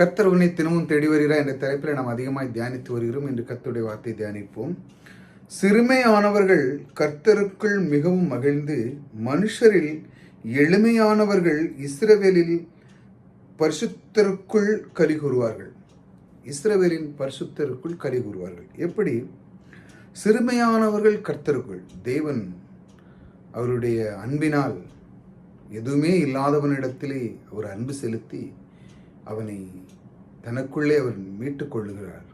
கத்தர் உன்னை தினமும் தேடி வருகிறார் என்ற தலைப்பில் நாம் அதிகமாய் தியானித்து வருகிறோம். என்று கத்தருடைய வார்த்தை தியானிப்போம். சிறுமையானவர்கள் கர்த்தருக்குள் மிகவும் மகிழ்ந்து மனுஷரில் எளிமையானவர்கள் இஸ்ரவேலில் பரிசுத்தருக்குள் கலி கூறுவார்கள். இஸ்ரவேலின் பரிசுத்தருக்குள் கலி கூறுவார்கள். எப்படி? சிறுமையானவர்கள் கர்த்தருக்குள். தேவன் அவருடைய அன்பினால் எதுவுமே இல்லாதவனிடத்திலே அவர் அன்பு செலுத்தி அவனை தனக்குள்ளே அவர் மீட்டு கொள்ளுகிறார்.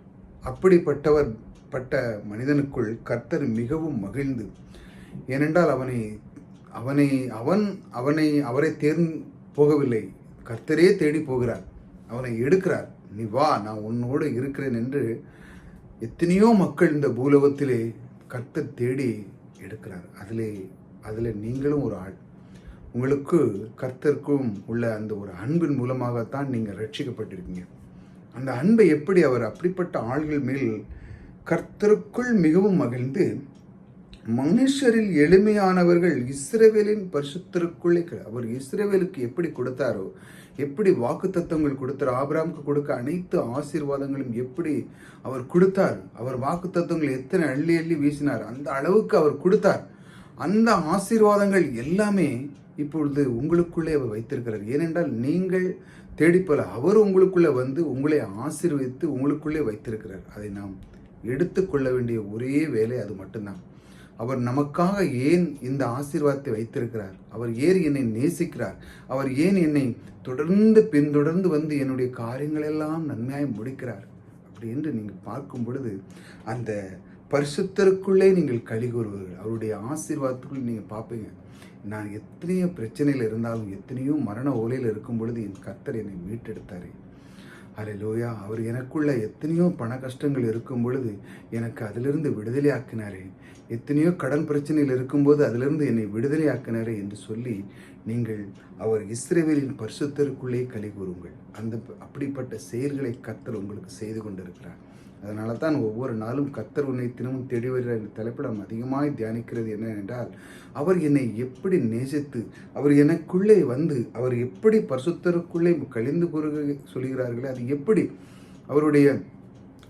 அப்படிப்பட்டவர் பட்ட மனிதனுக்குள் கர்த்தர் மிகவும் மகிழ்ந்து ஏனென்றால் அவனை அவனை அவன் அவனை அவரை தேர்ந்து போகவில்லை. கர்த்தரே தேடி போகிறார். அவனை எடுக்கிறார். நீ வா நான் உன்னோடு இருக்கிறேன் என்று எத்தனையோ மக்கள் இந்த பூலோகத்திலே கர்த்தர் தேடி எடுக்கிறார். அதிலே அதில் நீங்களும் ஒரு ஆள். உங்களுக்கு கர்த்தருக்கும் உள்ள அந்த ஒரு அன்பின் மூலமாகத்தான் நீங்கள் ரட்சிக்கப்பட்டிருக்கீங்க. அந்த அன்பை எப்படி அவர் அப்படிப்பட்ட ஆள்கள் மேல் கர்த்தருக்குள் மிகவும் மகிழ்ந்து மனுஷரில் எளிமையானவர்கள் இஸ்ரேவேலின் பரிசுத்தருக்குள்ளே க- அவர் இஸ்ரேவேலுக்கு எப்படி கொடுத்தாரோ எப்படி வாக்கு தத்துவங்கள் கொடுத்தார் ஆபிராமுக்கு கொடுக்க அனைத்து ஆசீர்வாதங்களும் எப்படி அவர் கொடுத்தார் அவர் வாக்கு தத்தங்கள் எத்தனை அள்ளி அள்ளி வீசினார் அந்த அளவுக்கு அவர் கொடுத்தார். அந்த ஆசீர்வாதங்கள் எல்லாமே இப்பொழுது உங்களுக்குள்ளே அவர் வைத்திருக்கிறார். ஏனென்றால் நீங்கள் தேடிப்பல அவர் உங்களுக்குள்ளே வந்து உங்களை ஆசீர்வதித்து உங்களுக்குள்ளே வைத்திருக்கிறார். அதை நாம் எடுத்துக்கொள்ள வேண்டிய ஒரே வேலை அது மட்டும்தான். அவர் நமக்காக ஏன் இந்த ஆசீர்வாதத்தை வைத்திருக்கிறார்? அவர் ஏன் என்னை நேசிக்கிறார்? அவர் ஏன் என்னை தொடர்ந்து பின்தொடர்ந்து வந்து என்னுடைய காரியங்களெல்லாம் நன்மையாய் முடிக்கிறார்? அப்படி என்று நீங்கள் பார்க்கும் பொழுது அந்த பரிசுத்தருக்குள்ளே நீங்கள் களி கூறுவீர்கள். அவருடைய ஆசீர்வாதத்துக்குள் நீங்கள் பார்ப்பீங்க. நான் எத்தனையோ பிரச்சனையில் இருந்தாலும் எத்தனையோ மரண ஓலையில் இருக்கும் பொழுது என் கர்த்தர் என்னை மீட்டெடுத்தாரே. லோயா அவர் எனக்குள்ள எத்தனையோ பண கஷ்டங்கள் இருக்கும் பொழுது எனக்கு அதிலிருந்து விடுதலை ஆக்கினாரே. எத்தனையோ கடன் பிரச்சனையில் இருக்கும்போது அதிலிருந்து என்னை விடுதலை ஆக்கினாரே என்று சொல்லி நீங்கள் அவர் இஸ்ரேவேலின் பரிசுத்தருக்குள்ளே கலி கூறுங்கள். அந்த அப்படிப்பட்ட செயல்களை கத்தல் உங்களுக்கு செய்து கொண்டிருக்கிறார். அதனால தான் ஒவ்வொரு நாளும் கத்தர் உன்னை தினமும் தேடி வருகிறார் என்ற தலைப்பில் நாம் அதிகமாய் தியானிக்கிறது என்னவென்றால் அவர் என்னை எப்படி நேசித்து அவர் எனக்குள்ளே வந்து அவர் எப்படி பரிசுத்தருக்குள்ளே கழிந்து கூறுக சொல்கிறார்களே அது எப்படி அவருடைய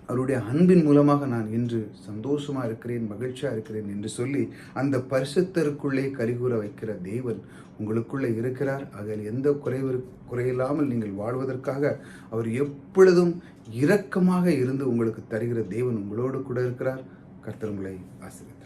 அவருடைய அன்பின் மூலமாக நான் இன்று சந்தோஷமாக இருக்கிறேன் மகிழ்ச்சியாக இருக்கிறேன் என்று சொல்லி அந்த பரிசுத்தருக்குள்ளே கரிகூற வைக்கிற தேவன் உங்களுக்குள்ளே இருக்கிறார். அதில் எந்த குறைவு குறையில்லாமல் நீங்கள் வாழ்வதற்காக அவர் எப்பொழுதும் இரக்கமாக இருந்து உங்களுக்கு தருகிற தேவன் உங்களோடு கூட இருக்கிறார். கர்த்தர் உங்களை ஆசிரியர்